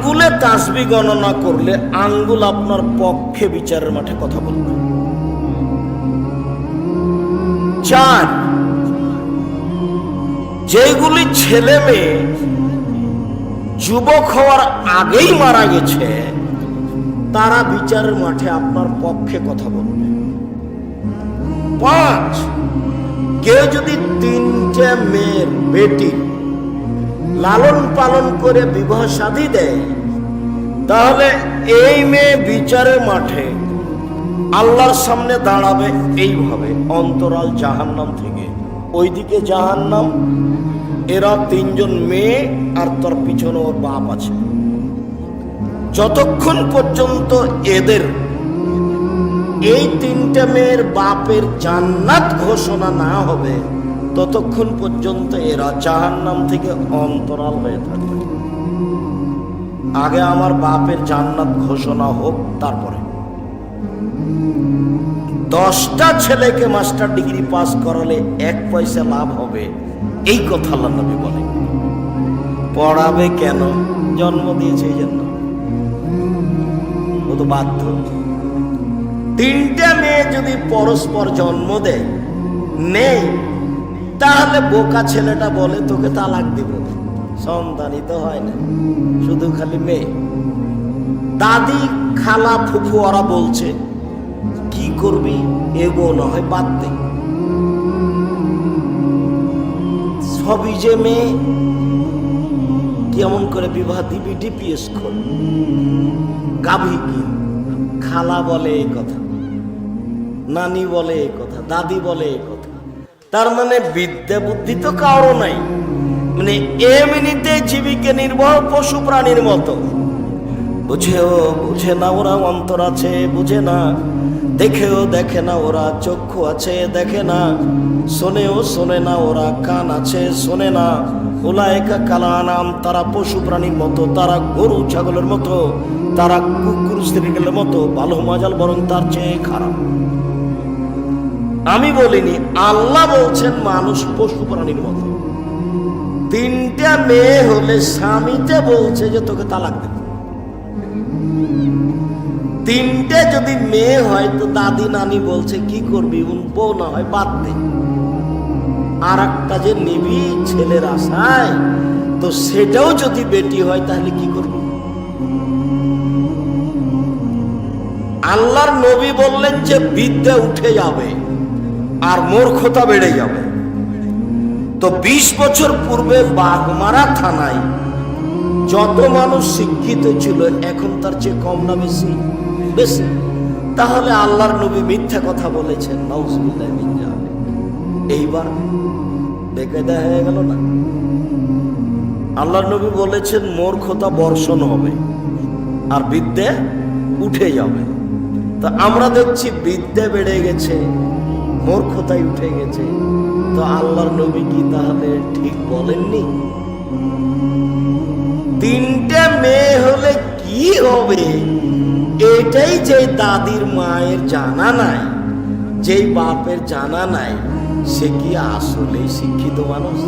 আঙ্গুলে তাসবি গণনা করলে আঙ্গুল আপনার পক্ষে বিচারের মাঠে কথা বলবে। চার যেগুলি ছেলে মেয়ে যুবক হওয়ার আগেই মারা গেছে, তারা বিচারের মাঠে আপনার পক্ষে কথা বলবে। পাঁচ, কেউ যদি তিনটে মেয়ের বেটি লালন পালন করে বিবাহ শাদী দেয়। তাহলে এই মেয়ে বিচারের মাঠে আল্লাহর সামনে দাঁড়াবে এইভাবে, অন্তরাল জাহান্নাম থেকে। ওইদিকে জাহান্নাম, এরা তিনজন মেয়ে আর তার পিছনে ওর বাপ আছে। যতক্ষণ পর্যন্ত এদের এই তিনটে মেয়ের বাপের জান্নাত ঘোষণা না হবে ততক্ষণ পর্যন্ত এরা জাহান্নাম থেকে অন্তরাল হয়ে থাকবে। আগে আমার বাপের জান্নাত ঘোষণা হোক, তারপরে। দশটা ছেলেকে মাস্টার ডিগ্রি পাস করালে এক পয়সা লাভ হবে, এই কথা আল্লাহ নবী বলে পড়াবে কেন? জন্ম দিয়েছে এই জন্য। ও তো বাধ্য। তিনটে মেয়ে যদি পরস্পর জন্ম দেয়, নেই তাহলে বোকা ছেলেটা বলে, তোকে তালাক দিব। সন্তানই তো হয় না, শুধু খালি মেয়ে। দাদি খালা ফুফু ওরা বলছে, কি করবি? এগো না হয় বাদ দে। সবই যে মেয়ে, কেমন করে বিবাহ দিবি ডিপিএস খোল। গাভী কি? খালা বলে এই কথা, নানি বলে এই কথা, দাদি বলে এই কথা। তার মানে বিদ্যা বুদ্ধি তো কারও নাই। মানে এমনিতে জীবিকা নির্ভর পশু প্রাণীর মতো। বুঝেও বুঝে না ওরা অন্তর আছে, বুঝে না। দেখেও দেখে না ওরা চক্ষু আছে, দেখে না। শোনেও শোনে না ওরা কান আছে, শোনে না। ওলায়কা কালা নাম তারা পশু প্রাণীর মতো, তারা গরু ছাগলের মতো, তারা কুকুর স্ত্রীগুলোর মতো ভালো মাজাল বরং তার চেয়ে খারাপ। আমি বলিনি, আল্লাহ বলছেন মানুষ পশু প্রাণীর মতো। তিনটা মেয়ে হলে স্বামীতে বলছে যে তোকে তালাক দেবে। তিনটে যদি মেয়ে হয়, তো দাদি নানি বলছে, কি করবি? বউ না হয়, বাদ দে। আর একটা যে নিবি ছেলের আশায়, তো সেটাও যদি বেটি হয়, তাহলে কি করবি? আল্লাহর নবী বললেন যে বিদ্যা উঠে যাবে। আর মূর্খতা বেড়ে যাবে। তো ২০ বছর পূর্বে বাগমারা থানায় যত মানুষ শিক্ষিত ছিল, এখন তার চেয়ে কম না বেশি? বেশি। তাহলে আল্লাহর নবী মিথ্যা কথা বলেছেন। এইবার বেকায়দা হয়ে গেল না? আল্লাহর নবী বলেছেন, মূর্খতা বর্ষণ হবে আর বিদ্যে উঠে যাবে। তা আমরা দেখছি বিদ্যে বেড়ে গেছে। মূর্খতাই উঠে গেছে। তো আল্লাহর নবী কি তাহলে ঠিক বলেননি? তিনটা মেয়ে হলে কি হবে? এটাই যে দাদির মায়ের জানা নাই, যেই বাপের জানা নাই, সে কি আসলে শিক্ষিত মানুষ?